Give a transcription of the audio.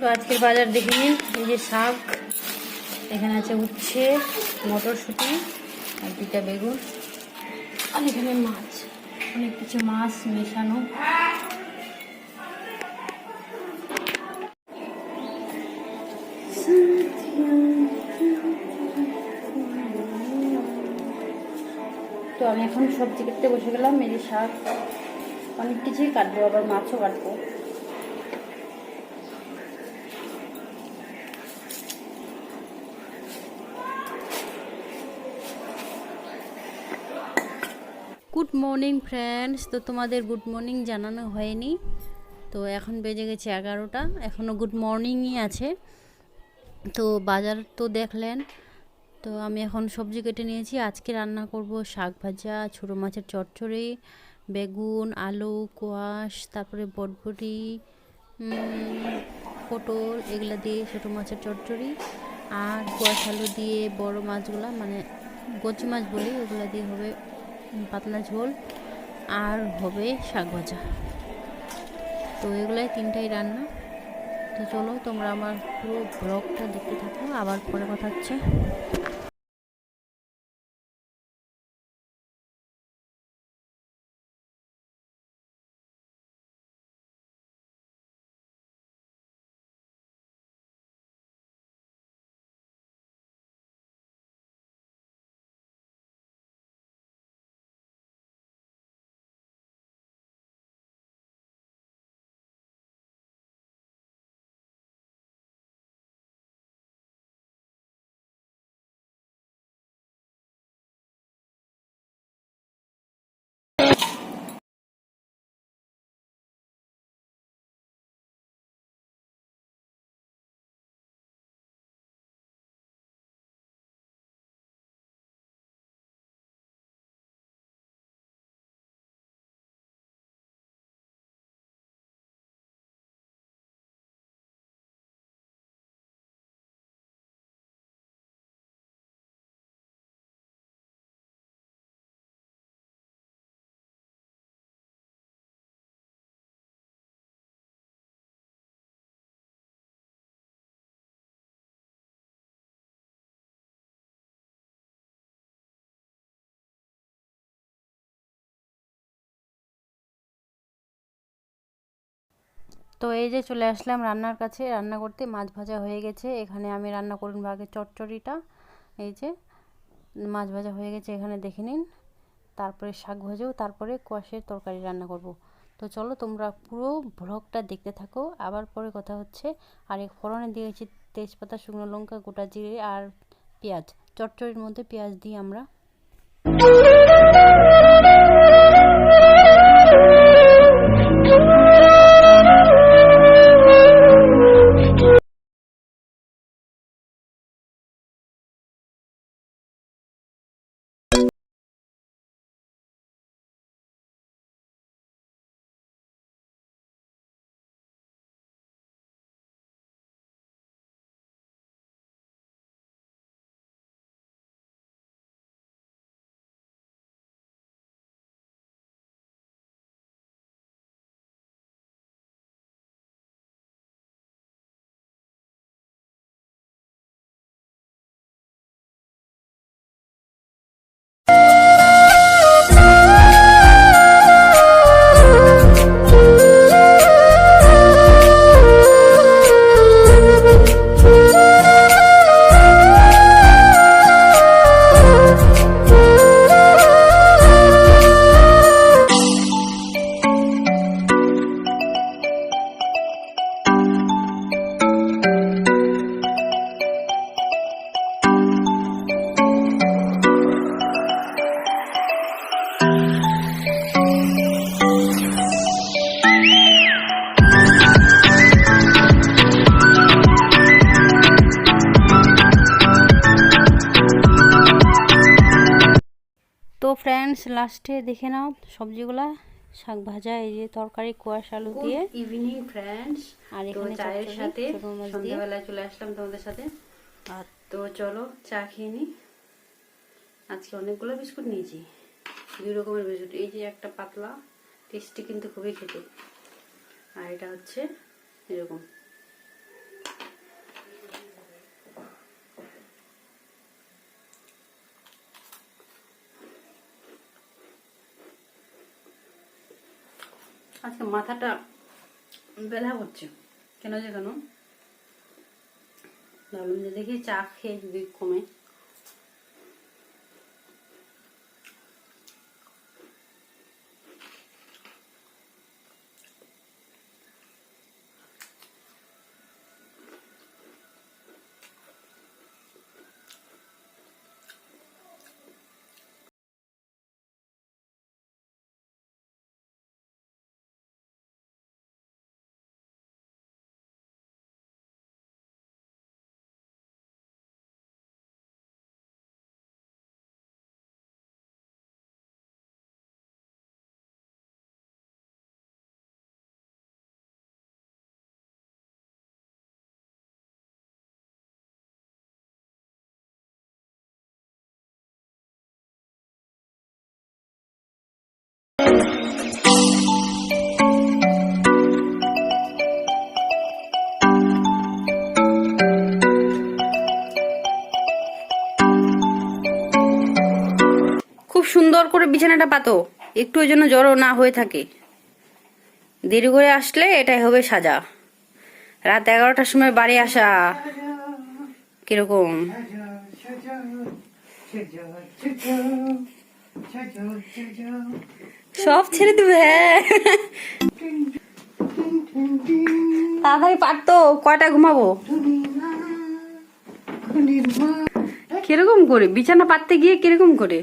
তো আজকের বাজার দেখে নিন। এই যে শাক, এখানে আছে উচ্ছে, মটরশুঁটি আর দুটা বেগুন। আর এখানে মাছ, অনেক কিছু মাছ মেশানো। তো আমি এখন সবজি কাটতে বসে গেলাম, এই যে শাক। অনেক কিছুই কাটবো, আবার মাছও কাটবো। গুড মর্নিং ফ্রেন্ডস তো তোমাদের গুড মর্নিং জানানো হয়নি। তো এখন বেজে গেছে এগারোটা। এখনও গুড মর্নিংই আছে। তো বাজার তো দেখলেন। তো আমি এখন সবজি কেটে নিয়েছি। আজকে রান্না করব শাক ভাজা, ছোটো মাছের চচ্চড়ি, বেগুন, আলু, কোয়াশ, তারপরে বটবটি পটল, এগুলো দিয়ে ছোটো মাছের চচ্চড়ি আর কোয়াশ আলু দিয়ে বড় মাছগুলো মানে কচি মাছ বলি, ওগুলো দিয়ে হবে পাতলা ঝোল আর হবে শাক ভাজা। তো এগুলাই তিনটাই রান্না। তো চলো তোমরা আমার পুরো ব্লগটা দেখতে থাকো, আবার পরে কথা হচ্ছে। তো এই যে চলে আসলাম রান্নার কাছে। রান্না করতে মাছ ভাজা হয়ে গেছে। এখানে আমি রান্না করুন আগে চচ্চড়িটা এই যে মাছ ভাজা হয়ে গেছে, এখানে দেখে নিন। তারপরে শাক ভাজাও তারপরে কোয়াশের তরকারি রান্না করব। তো চলো তোমরা পুরো ব্লগটা দেখতে থাকো। আবার পরে কথা হচ্ছে। আর এক ফোড়নে দিয়েছি তেজপাতা, শুকনো লঙ্কা, গোটা জিরে আর পেঁয়াজ। চটচড়ির মধ্যে পেঁয়াজ দিই আমরা। ফ্রেন্ডস লাস্টে দেখে নাও সবজিগুলা। শাক ভাজা এই যে তরকারি কোয়াশ আলু দিয়ে। ইভিনিং ফ্রেন্ডস আর এখানে চায়ের সাথে। সন্ধ্যাবেলায় চলে আসলাম তোমাদের সাথে। আর তো চলো চা খেয়ে নিই আজকে অনেকগুলো বিস্কুট নিয়েছি। দুই রকমের বিস্কুট। এই যে একটা পাতলা টেস্টি কিন্তু খুবই খেতে। আর এটা হচ্ছে এরকম। আজকে মাথাটা বেলা করছে। কেন যে কেন ভাবলাম যে দেখি চা খেয়ে যদি কমে। সুন্দর করে বিছানাটা পাতো। একটু ওই জন্য জড়ো না হয়ে থাকে। দেরি করে আসলে এটাই হবে সাজা। রাত এগারোটার সময় বাড়ি আসা। কীরকম? সব ছেড়ে দিবে হ্যাঁ। তাড়াতাড়ি পারতো, কয়টা ঘুমাবো? কীরকম করে? বিছানা পাততে গিয়ে কীরকম করে?